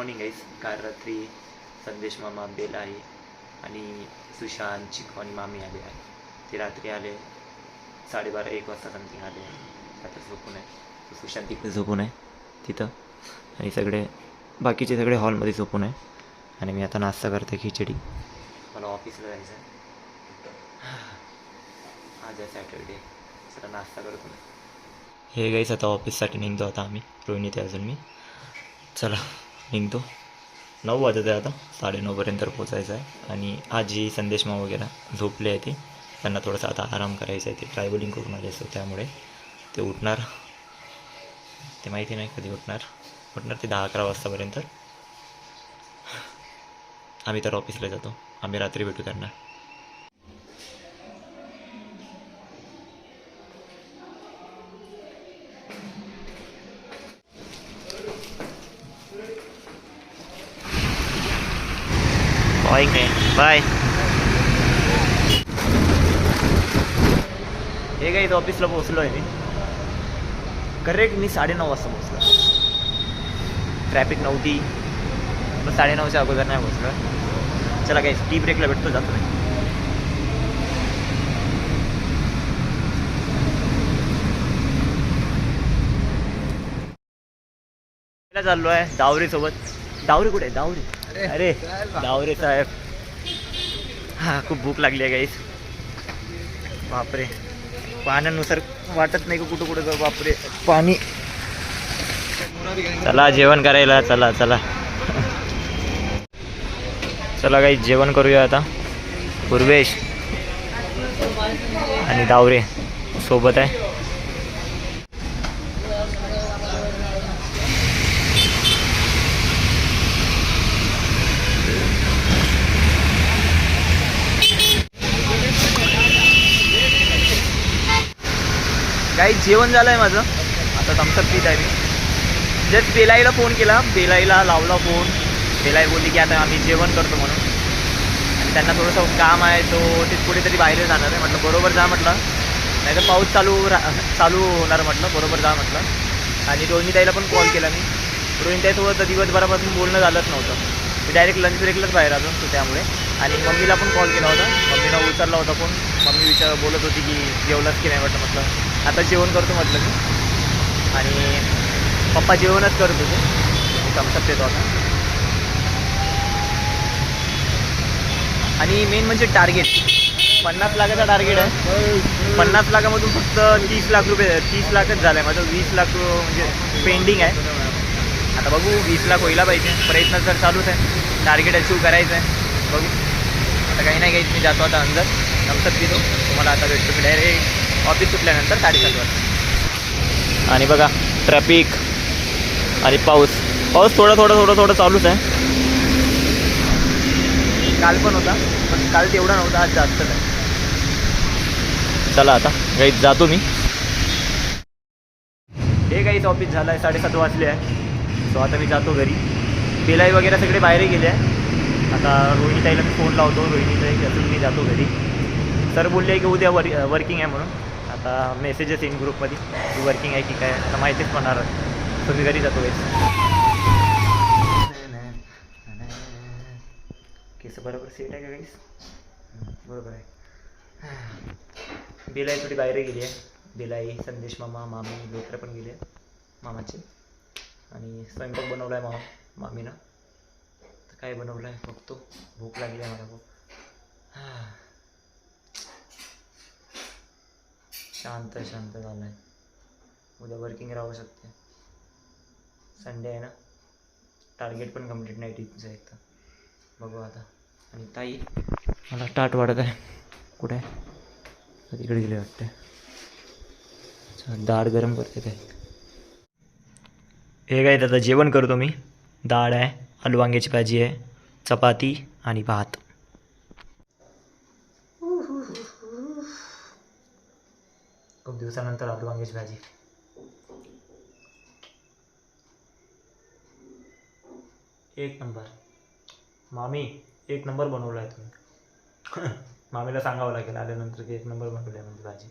Morning आहे काल रात्री संदेश मामा बेल आहे आणि सुशांत चिकू आणि मामी आले आहे ते रात्री आले साडेबारा एक वाजता समथिंग आले. आता झोपून आहे. सुशांत तिकडे झोपून आहे तिथं. आणि सगळे बाकीचे सगळे हॉलमध्ये झोपून आहे. आणि मी आता नाश्ता करते खिचडी. मला ऑफिसला जायचं आहे. आज आहे सॅटर्डे चला नाश्ता करतो मी हे गाईस आता ऑफिससाठी निघतो आता आम्ही. रोहिणी ते अजून मी. चला. निघतो. नऊ वाजत आहे आता. साडेनऊपर्यंत पोचायचं आहे. आणि आजी संदेश मा वगैरे झोपले आहे ते त्यांना थोडंसं आता आराम करायचं आहे. ते ट्रॅव्हलिंग करून आले असतो त्यामुळे. ते उठणार. ते माहिती नाही कधी उठणार. उठणार ते दहा अकरा वाजतापर्यंत. आम्ही तर ऑफिसला जातो. आम्ही रात्री भेटू त्यांना. बाय बाय हे काय इथं ऑफिसला पोहोचलो आहे मी. करेक्ट मी साडेनऊ वाजता पोहोचलो. ट्रॅफिक नव्हती. मग साडेनऊच्या अगोदर नाही पोहोचलो. चला काही टी ब्रेकला भेटतो जातो नाही चाललो आहे दावरी सोबत. दावरी कुठे? आहे दावरी अरे दावरे साहेब. हा खूप भूक लागली आहे गाईस बापरे. पाण्यानुसार वाटत नाही का कुठं कुठं जाऊ बापरे. पाणी. चला जेवण करायला चला चला. चला काही जेवण करूया आता. पूर्वेश. आणि दावरे. सोबत आहे. काही जेवण झालं आहे माझं. आता थम्सअप पीत आहे मी जस्ट बेलाईला फोन केला. बेलाईला लावला फोन बेलाई बोलली की आता आम्ही जेवण करतो म्हणून. आणि त्यांना थोडंसं काम आहे तो ते कुठेतरी बाहेर जाणार आहे. म्हटलं बरोबर जा म्हटलं. नाही तर पाऊस चालू रा चालू होणार म्हटलं. बरोबर जा म्हटलं. आणि रोहिणीताईला पण कॉल केला मी. रोहिणीताई तर दिवसभरापासून बोलणं झालंच नव्हतं. मी डायरेक्ट लंच ब्रेकलाच बाहेर आलो तो त्यामुळे. आणि मम्मीला पण कॉल केला होता. मम्मीला विचारला होता फोन मम्मी विचार बोलत होती की जेवलाच की नाही म्हटलं म्हटलं. आता जेवण करतो म्हटलं मी आणि पप्पा जेवणच करत होते थम्सअप देतो आता आणि मेन म्हणजे टार्गेट पन्नास लाखाचा टार्गेट आहे. पन्नास लाखामधून फक्त तीस लाख रुपये तीस लाखच झालं आहे माझं वीस लाख म्हणजे पेंडिंग आहे. आता बघू वीस लाख व्हायला पाहिजे. प्रयत्न तर चालूच आहे. टार्गेट अचीव करायचं आहे. बघू. आता काही नाही काही मी जातो आता अंदर. नमसत घेतो तुम्हाला आता भेटतो डायरेक्ट ऑफिस सुटल्यानंतर साडेसात वाजता आणि बघा ट्रॅफिक आणि पाऊस. पाऊस थोडा थोडा थोडं थोडं चालूच आहे. काल पण होता पण काल तेवढा नव्हता आज जास्तच आहे चला आता गाईत जातो मी. हे काहीच ऑफिस झालं आहे साडेसात वाजले आहे. सो आता मी जातो घरी. बेलाई वगैरे सगळे बाहेर गेले आहे. आता रोहिणीताईला मी फोन लावतो रोहिणीताई अजून मी जातो घरी. सर बोलले की उद्या वर वर्किंग आहे म्हणून. आता मेसेजेस येईन ग्रुपमध्ये की वर्किंग आहे की काय? आता माहितीच पडणार तुम्ही मी घरी जातो केस बरोबर सेट आहे का वेळेस बरोबर आहे. बिलाई थोडी बाहेर गेली आहे. बिलाई संदेश मामा मामी लेकरं पण गेले आहे मामाचे. आणि स्वयंपाक बनवला आहे मामा मामीनं. तर काय बनवलं आहे बघतो. भूक लागली आहे मला खूप. हां शांत शांत झाला आहे उद्या वर्किंग राहू शकते. संडे आहे ना? टार्गेट पण कंप्लीट नाही टीचचं एक तर बघू आता. आणि ताई मला टाट वाढत आहे. कुठे आहे? तिकडे गेले वाटते. दाळ डाळ गरम करते काय हे काय दादा जेवण करतो मी. डाळ आहे आलू वांग्याची भाजी आहे चपाती आणि भात. खूप दिवसानंतर आलू वांग्याची भाजी. एक नंबर. मामी एक नंबर बनवला आहे तुम्ही. मामीला सांगावं लागेल आल्यानंतर की एक नंबर बनवली आहे म्हणजे भाजी.